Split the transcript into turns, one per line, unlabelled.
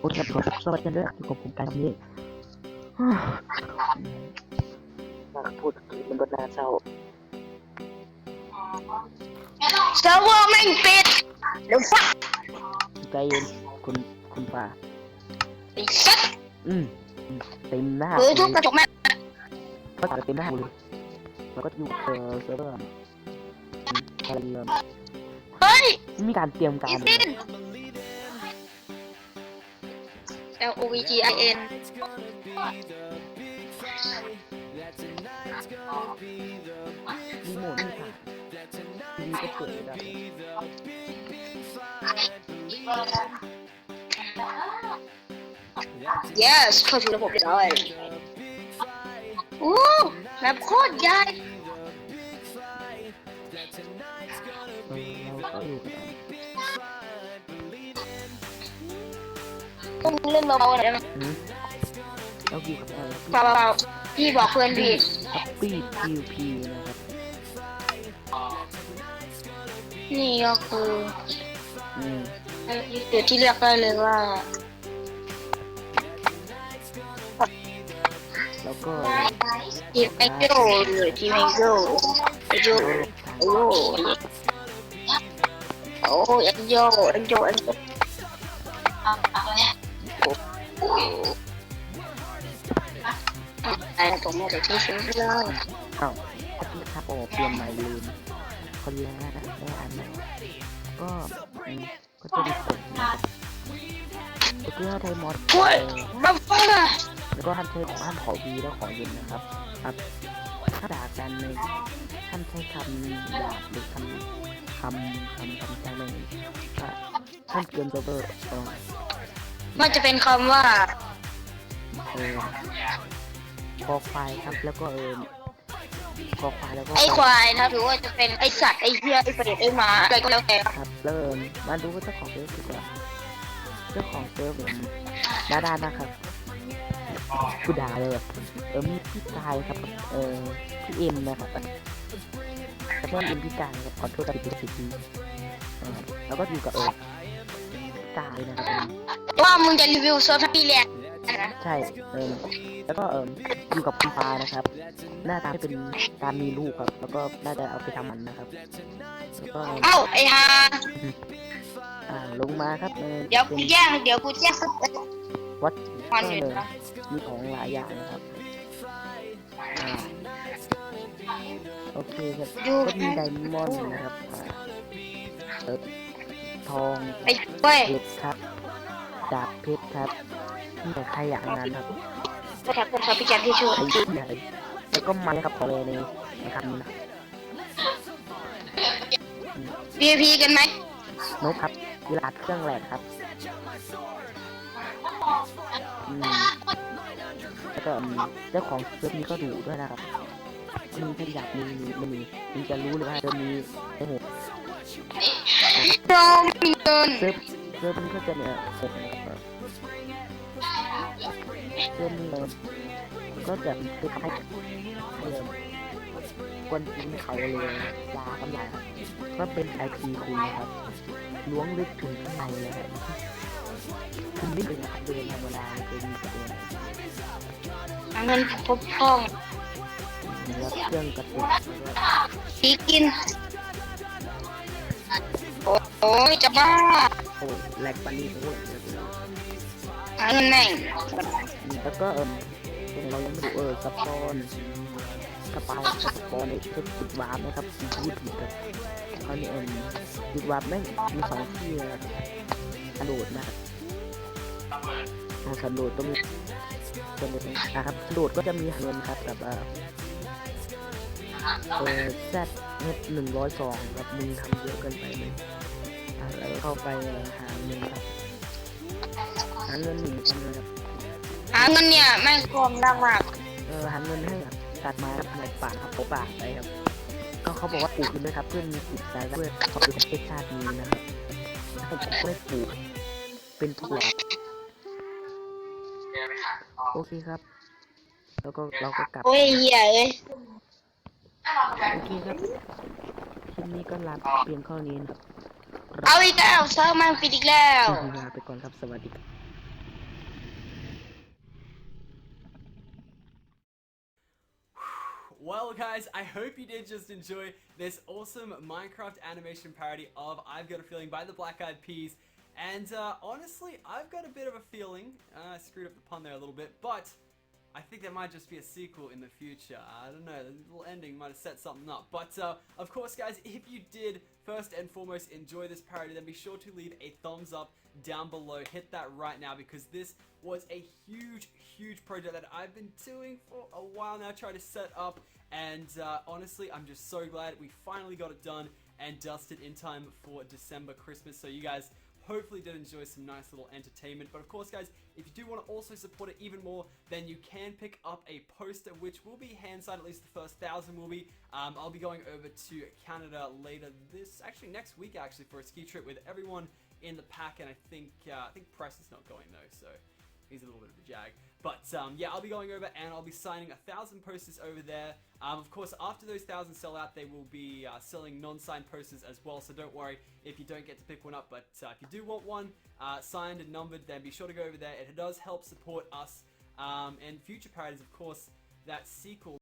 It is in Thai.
โอเคครับสวัสดีด้วยที่ผมผมการนี้พูดถึงมันก็น่าเศร้า
เซิร์ฟเวอร์ไม่งปิดเดี๋ยวฟัก
ใจเย็นคุณคุณป่า
ไอ้สัส
อืมอืมเต็มหน้า
หรือทุบกระจกแม่ง
ก็เต็มหน้าเลยแล้วก็อยู่เออเซิร์ฟเวอร์อะไรเงี้ย
เฮ้ย
มีการเตรียมการ
อีซิน L O V G I N
รีโมทนี่ค่ะทีวีก็เปิดไม่ได้
yes เข้าสู่ระบบเรียบร้อยโอ้แบบโคตรใหญ่ ต้องเล่นเบาๆหน่อยได้ไหม
อืมเราอยู่กับอะไร
เบาๆพี่บอกเพื่อนพี่
ฮัปปี้พีพีนะครับ
นี่ก็คือ
อืม
เดี๋ยวที่เลือกได้เลยว่า
แล้วก็
ทีมไอโจหรือทีมไอโจไอโจโอ้โอ้ไอโจไอโจไอโจ ไอ้ผมมาจากที่ซื้อเลย
อ้าวก็ที่ครับโอ้เปลี่ยนใหม่ลืมคนแรกได้อ่านใหม่ก็อืมก็จะดีผลนะครับแล้วก็ไทยมอส
โอ้ยบ้าบ้า
แล้วก็ห้ามใช้ของห้ามขอวีแล้วขอเย็นนะครับครับ ถ้าด่ากันในห้ามใช้คำหยาบหรือคำคำคำคำจ้างไม่อะห้ามเกินเซิร์ฟเวอร์เออ
มันจะเป็นคำว่า
เออคอควายครับแล้วก็เออคอควายแล้วก็
ไอควายนะหรือว่าจะเป็นไอสัตว์ไอเหี้ยไอประเด็ไอหมาอะไรก็แล้วแต่
ครับแล้วเออมาดูว่าเจ้าของเซิร์ฟดีกว่าเจ้าของเซิร์ฟเนี่ยด้าด้านนะครับกูด่าเลยแบบเออมีพี่กายครับ เออพี่เอ็มนะครับแล้วก็เอ็มพี่กายครับขอโทษกับผิดผิดทีเออแล้วก็อยู่กับเออพี่กายนะครับเออ
ว่ามึงจะรีวิวเซิร์ฟให้พี่เรียนนะ
ใช่เออแล้วก็เอออยู่กับคุณปานะครับ หน้าตาที่เป็นการมีลูกครับ แล้วก็น่าจะเอาไปทำมันนะครับแล้วก็
เอ้าไอฮา
อ่าลงมาครับเออ
เดี๋ยว
เป็
กู
น
แย่งเดี๋ยวกูแย่งสัก
วัด
วั
ก็
นหนึ่ง
เลย
นะ
มีของหลายอย่างนะครับอ่าโอเคครับ
ดู
ก็มีไดมอนด์นะครับอ่าเออทอง
ไอ้เว้ย
เพชรครับ ดาบเพชรครับมีแต่ใครอย่างนั้นครับ
ก็แท็กเป็นครับพี่แกนที่ช่วย
ไอ้ที่ไหนแล้วก็มันครับของเลยในนะครับนี่นะ
พีพีกันไหม
นกครับเวลาเครื่องแหลกครับอืมแล้วก็อืมเจ้าของเซิร์ฟนี้ก็ดุด้วยนะครับมีถ้าอยากมีมีมันมีมันจะรู้เลยว่าเซิร์ฟนี้โอ้โห
เราไม่มีเงิน
เซิร์ฟเซิร์ฟนี้ก็จะเนี่ย เซิร์ฟนรับเลยก็จะคือทำให้เอ่อกวนกินเขาเลยยากำลังก็เป็นไอพีคุณนะครับล้วงลึกถึงข้างในเลยครับคุณไม่เป็นเดินธรรมดาจะมีประเด็น
เงินพบพ่อง
แล้วเครื่องกระตุก
พีกิน โอ้ยจะบ้า
โอ้ยแหลกปันนี่โอ้ย
หาเงินแม่ง
แล้วก็เอิมเป็นเรายังไม่ดูเออกระปอนกระเป๋ากระปอนเนี่ยชุดจุดวาร์ปนะครับยี่สิบครับเขาเนี่ยเอิมจุดวาร์ปแม่งมีสองที่นะครับกระโดดนะครับกระโดดต้องมีกระโดดนะครับกระโดดก็จะมีเงินครับแบบเออเออแซดเน็ตหนึ่งร้อยสองครับมึงทำเยอะเกินไปเลยแล้วเข้าไปหาเงินครับ หาเงินหนึ่งพันนะครับ
หาเงินเนี่ยแม่งกลมดังมาก
เออหันเงินให้แบบตัดไม้ครับในป่าครับเขาป่าไปครับ ก็เขาบอกว่าปลูกขึ้นด้วยครับเพื่อมีจิตใจและเพื่อขอบคุณประเทศชาตินี้นะครับผมก็ไม่ปลูกเป็นถั่วโอเคครับ แล้วก็เราก็กลับ
โอ้ยเหี้ยเอ้ย
โอเคครับคลิปนี้ก็ลาเพียงเท่านี้นะครับครับ
เอาอีกแล้วเซิร์ฟมันปิดอีกแล้ว
ลาไปก่อนครับ สวัสดีครับ
Well, guys, I hope you did just enjoy this awesome Minecraft animation parody of I've Got a Feeling by the Black Eyed Peas. And uh, honestly, I've got a bit of a feeling, uh, I screwed up the pun there a little bit, but I think there might just be a sequel in the future. I don't know, the little ending might have set something up. But uh, of course, guys, if you did first and foremost enjoy this parody, then be sure to leave a thumbs up down below. Hit that right now because this was a huge, huge project that I've been doing for a while now, trying to set up. And uh, honestly, I'm just so glad we finally got it done and dusted in time for December Christmas. So you guys hopefully did enjoy some nice little entertainment. But of course, guys, if you do want to also support it even more, then you can pick up a poster, which will be hand signed. At least the first thousand will be. Um, I'll be going over to Canada later this, actually next week, actually for a ski trip with everyone in the pack. And I think uh, I think Press is not going though, so he's a little bit of a jag. But um, yeah, I'll be going over and I'll be signing a thousand posters over there. Um, of course, after those thousand sell out, they will be uh, selling non-signed posters as well. So don't worry if you don't get to pick one up. But uh, if you do want one uh, signed and numbered, then be sure to go over there. It does help support us um, and future parodies, of course. That sequel